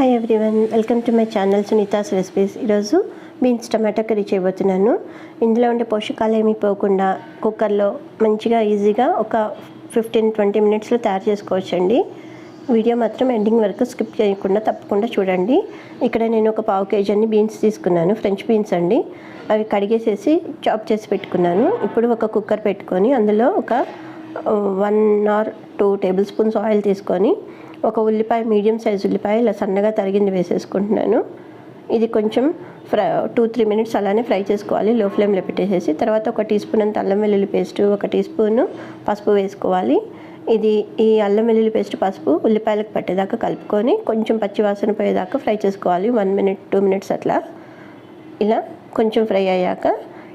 Hi everyone welcome to my channel Sunitha's recipes ఈరోజు beans టమాటా curry చేయబోతున్నాను. ఇందులో ఉండే పోషకాలు ఏమీ పోకుండా కుక్కర్లో మంచిగా ఈజీగా ఒక ఫిఫ్టీన్ ట్వంటీ మినిట్స్లో తయారు చేసుకోవచ్చండి. వీడియో మాత్రం ఎండింగ్ వరకు స్కిప్ చేయకుండా తప్పకుండా చూడండి. ఇక్కడ నేను ఒక పావు కేజీ అన్ని బీన్స్ తీసుకున్నాను ఫ్రెంచ్ బీన్స్ అండి. అవి కడిగేసేసి చాప్ చేసి పెట్టుకున్నాను. ఇప్పుడు ఒక కుక్కర్ పెట్టుకొని అందులో ఒక one or two tablespoons oil తీసుకొని ఒక ఉల్లిపాయ మీడియం సైజ్ ఉల్లిపాయ ఇలా సన్నగా తరిగింది వేసేసుకుంటున్నాను. ఇది కొంచెం ఫ్రై టూ త్రీ మినిట్స్ అలానే ఫ్రై చేసుకోవాలి. లో ఫ్లేమ్లో పెట్టేసేసి తర్వాత ఒక టీ స్పూన్ అంత అల్లం వెల్లుల్లి పేస్ట్ ఒక టీ స్పూన్ పసుపు వేసుకోవాలి. ఇది ఈ అల్లం వెల్లుల్లి పేస్ట్ పసుపు ఉల్లిపాయలకు పట్టేదాకా కలుపుకొని కొంచెం పచ్చివాసన పోయేదాకా ఫ్రై చేసుకోవాలి. వన్ మినిట్ టూ మినిట్స్ అట్లా. ఇలా కొంచెం ఫ్రై అయ్యాక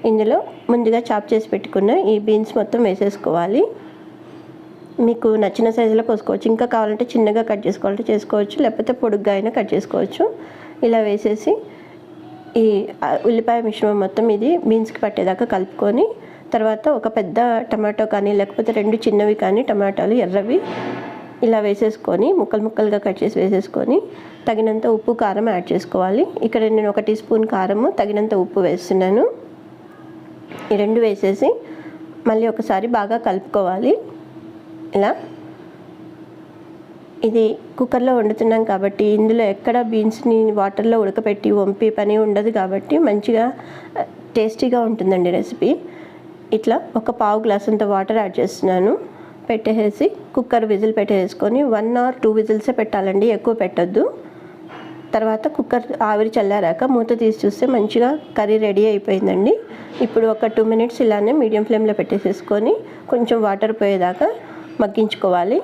ఇందులో ముందుగా చాప్ చేసి పెట్టుకున్న ఈ బీన్స్ మొత్తం వేసేసుకోవాలి. మీకు నచ్చిన సైజులో కోసుకోవచ్చు ఇంకా కావాలంటే చిన్నగా కట్ చేసుకోవాలంటే చేసుకోవచ్చు. లేకపోతే పొడుగ్గా అయినా కట్ చేసుకోవచ్చు. ఇలా వేసేసి ఈ ఉల్లిపాయ మిశ్రమం మొత్తం ఇది బీన్స్కి పట్టేదాకా కలుపుకొని తర్వాత ఒక పెద్ద టమాటో కానీ లేకపోతే రెండు చిన్నవి కానీ టమాటాలు ఎర్రవి ఇలా వేసేసుకొని ముక్కలు ముక్కలుగా కట్ చేసి వేసేసుకొని తగినంత ఉప్పు కారం యాడ్ చేసుకోవాలి. ఇక్కడ నేను ఒక టీ స్పూన్ కారము తగినంత ఉప్పు వేస్తున్నాను. ఈ రెండు వేసేసి మళ్ళీ ఒకసారి బాగా కలుపుకోవాలి. ఇలా ఇది కుక్కర్లో వండుతున్నాం కాబట్టి ఇందులో ఎక్కడ బీన్స్ని వాటర్లో ఉడకపెట్టి వంపి పని ఉండదు కాబట్టి మంచిగా టేస్టీగా ఉంటుందండి రెసిపీ. ఇట్లా ఒక పావు గ్లాస్ అంత వాటర్ యాడ్ చేస్తున్నాను. పెట్టేసి కుక్కర్ విజిల్ పెట్టేసుకొని వన్ ఆర్ టూ విజిల్సే పెట్టాలండి ఎక్కువ పెట్టద్దు. తర్వాత కుక్కర్ ఆవిరి చల్లారాక మూత తీసి చూస్తే మంచిగా కర్రీ రెడీ అయిపోయిందండి. ఇప్పుడు ఒక టూ మినిట్స్ ఇలానే మీడియం ఫ్లేమ్లో పెట్టేసేసుకొని కొంచెం వాటర్ పోయేదాకా మగ్గించుకోవాలి.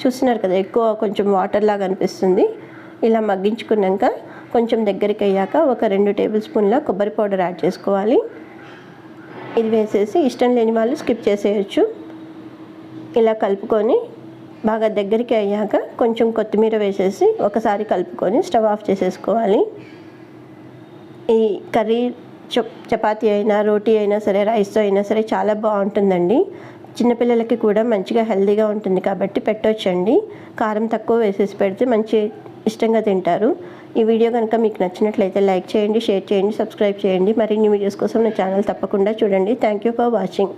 చూస్తున్నారు కదా ఎక్కువ కొంచెం వాటర్ లాగా అనిపిస్తుంది. ఇలా మగ్గించుకున్నాక కొంచెం దగ్గరికి అయ్యాక ఒక రెండు టేబుల్ స్పూన్ల కొబ్బరి పౌడర్ యాడ్ చేసుకోవాలి. ఇది వేసేసి ఇష్టం లేని వాళ్ళు స్కిప్ చేసేయచ్చు. ఇలా కలుపుకొని బాగా దగ్గరికి అయ్యాక కొంచెం కొత్తిమీర వేసేసి ఒకసారి కలుపుకొని స్టవ్ ఆఫ్ చేసేసుకోవాలి. ఈ కర్రీ చపాతీ అయినా రోటీ అయినా సరే రైస్తో అయినా సరే చాలా బాగుంటుందండి. చిన్నపిల్లలకి కూడా మంచిగా హెల్దీగా ఉంటుంది కాబట్టి పెట్టవచ్చండి కారం తక్కువ వేసేసి పెడితే మంచి ఇష్టంగా తింటారు. ఈ వీడియో కనుక మీకు నచ్చినట్లయితే లైక్ చేయండి షేర్ చేయండి సబ్స్క్రైబ్ చేయండి. మరిన్ని వీడియోస్ కోసం నా ఛానల్ తప్పకుండా చూడండి. Thank you for watching.